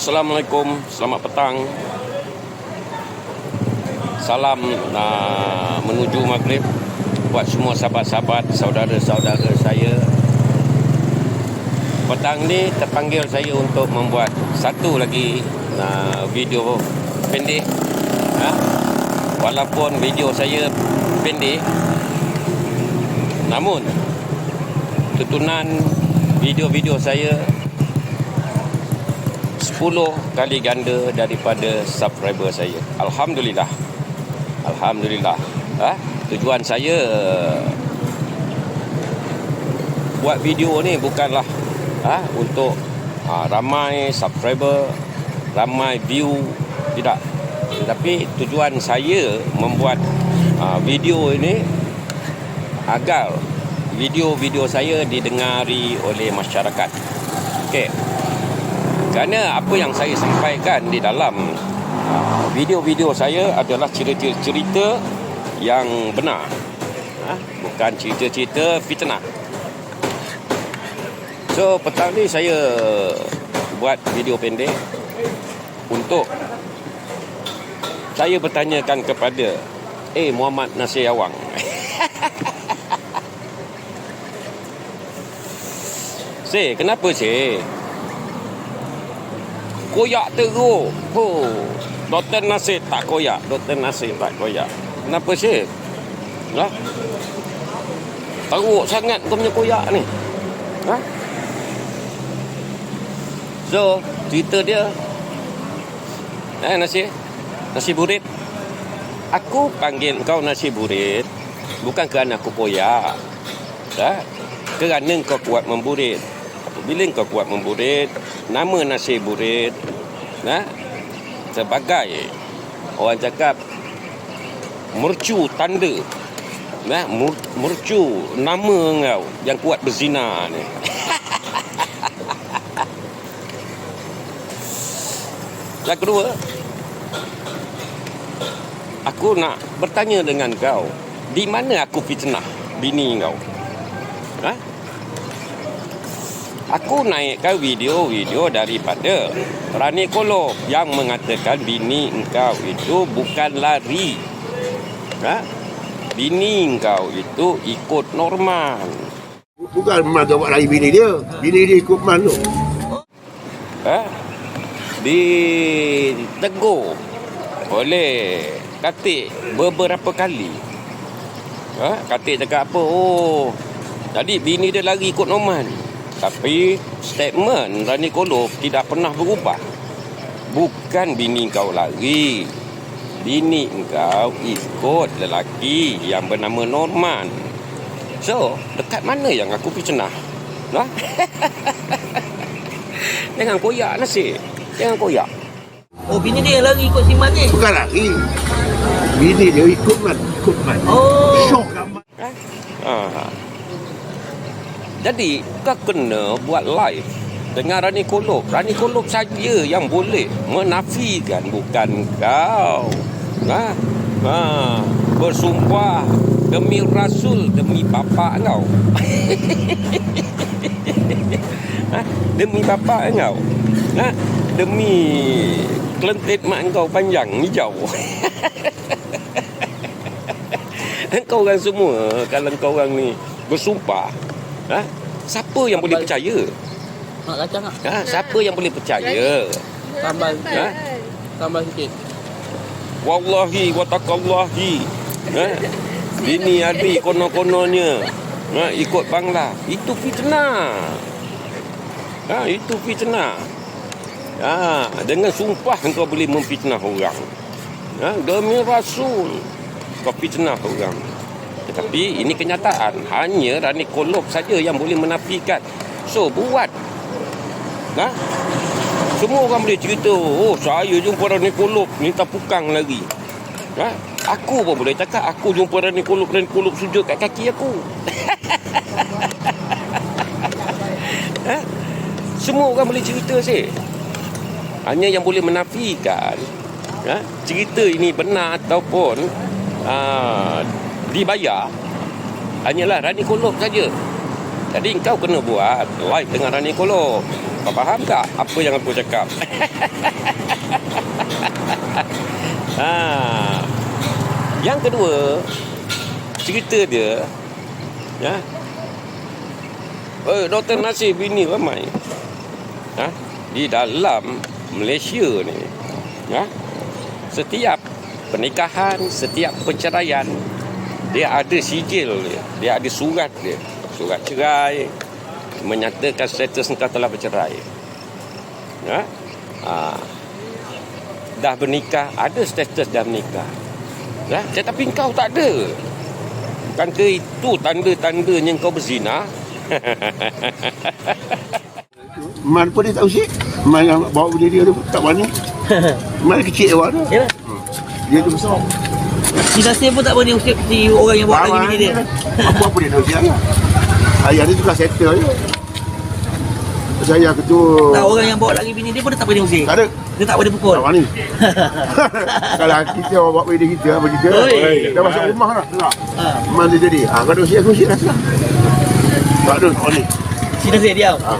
Assalamualaikum, selamat petang. Salam uh, menuju maghrib buat semua sahabat-sahabat, saudara-saudara saya. Petang ni terpanggil saya untuk membuat satu lagi uh, video pendek. Ha? Walaupun video saya pendek, namun tutunan video-video saya 10 kali ganda daripada subscriber saya. Alhamdulillah. Alhamdulillah. Ha? Tujuan saya buat video ni bukanlah ha? untuk ha, ramai subscriber, ramai view, tidak. Tetapi tujuan saya membuat ha, video ini agar video-video saya didengari oleh masyarakat. Okey. Kerana apa yang saya sampaikan di dalam uh, video-video saya adalah cerita-cerita yang benar. Ha? Bukan cerita-cerita fitnah. So, petang ni saya buat video pendek untuk saya bertanyakan kepada Eh Muhammad Nasir Awang. Seh, kenapa sih? Koyak teruk. Oh, Dr. Nasir tak koyak. Dr. Nasir tak koyak. Kenapa sih? Ha? Teruk sangat kau punya koyak ni. Ha? So, cerita dia. Eh, Nasir? Nasi burit. Aku panggil kau nasi burit bukan kerana aku koyak. Ha? Kerana kau kuat memburit. Apabila kau kuat memburit, nama nasi burit nah sebagai orang cakap mercu tanda nah mercu nama kau yang kuat berzina ni. Yang kedua aku nak bertanya dengan kau di mana aku fitnah bini kau Aku naikkan video-video daripada Rani Kolok yang mengatakan bini engkau itu bukan lari. Ha? Bini engkau itu ikut normal. Bukan memang buat lari bini dia. Bini dia ikut man tu. Ha? Ditegur oleh Katik beberapa kali. Ha? Katik cakap apa? Oh, jadi bini dia lari ikut normal. Tapi statement Rani Kolov tidak pernah berubah. Bukan bini kau lari. Bini kau ikut lelaki yang bernama Norman. So, dekat mana yang aku fitnah? Nah? Jangan koyak nasi. Jangan koyak. Oh bini dia lari ikut si Mat ni. Bukan lari. Bini dia ikut man. Ikut man. Oh. Syok kat man. Ha. Jadi kau kena buat live dengan Rani Kolok. Rani Kolok saja yang boleh menafikan bukan kau. Ha? Ha. Bersumpah demi Rasul, demi bapa kau. ha? Demi bapa kau. Ha? Demi kelentit mak kau panjang hijau. Engkau orang semua Kalau kau orang ni Bersumpah ha? Siapa yang boleh percaya Nak kacang tak? ha? Siapa yang boleh percaya Tambah ha? Tambah sikit. Wallahi Watakallahi ha? Bini adik kono-kononya ha? Ikut bangla Itu fitnah ha? Itu fitnah ha? Dengan sumpah Kau boleh memfitnah orang ha? Demi Rasul Kau fitnah orang tetapi ini kenyataan Hanya Rani Kolok saja yang boleh menafikan So buat ha? Semua orang boleh cerita Oh saya jumpa Rani Kolok Minta pukang lagi ha? Aku pun boleh cakap Aku jumpa Rani Kolok Rani Kolok sujud kat kaki aku ha? Semua orang boleh cerita sih Hanya yang boleh menafikan ha? Cerita ini benar ataupun uh, dibayar hanyalah Rani Kolok saja. Jadi kau kena buat live dengan Rani Kolok. Kau faham tak apa yang aku cakap? ha. Yang kedua, cerita dia ya. Eh, Dr. Nasir bini ramai. Ha? Di dalam Malaysia ni. Ya. Setiap pernikahan, setiap perceraian dia ada sijil dia. Dia ada surat dia. Surat cerai menyatakan status engkau telah bercerai. Ya. Ha. Dah bernikah, ada status dah bernikah. Ya, tetapi engkau tak ada. Bukankah itu tanda-tandanya engkau berzina? Man pun dia tak usik. Man yang bawa bini dia tu tak berani. Man kecil awak tu. Yalah. Dia tu besar. Si Nasir pun tak berani usik si orang yang bawa lagi bini dia. Apa-apa dia nak usik lah. Ayah dia tukar settle je. Saya ke tu. Tak orang yang bawa lagi bini dia pun dia tak berani usik. Tak ada. Dia tak boleh pukul. Tak berani. Kalau kita orang bawa bini kita, apa kita. Oi. Dah masuk rumah lah. Tak. Ha. Man dia jadi. Ah, kalau usik aku usik lah. Tak ada. Tak berani. Si Nasir diam. Ah.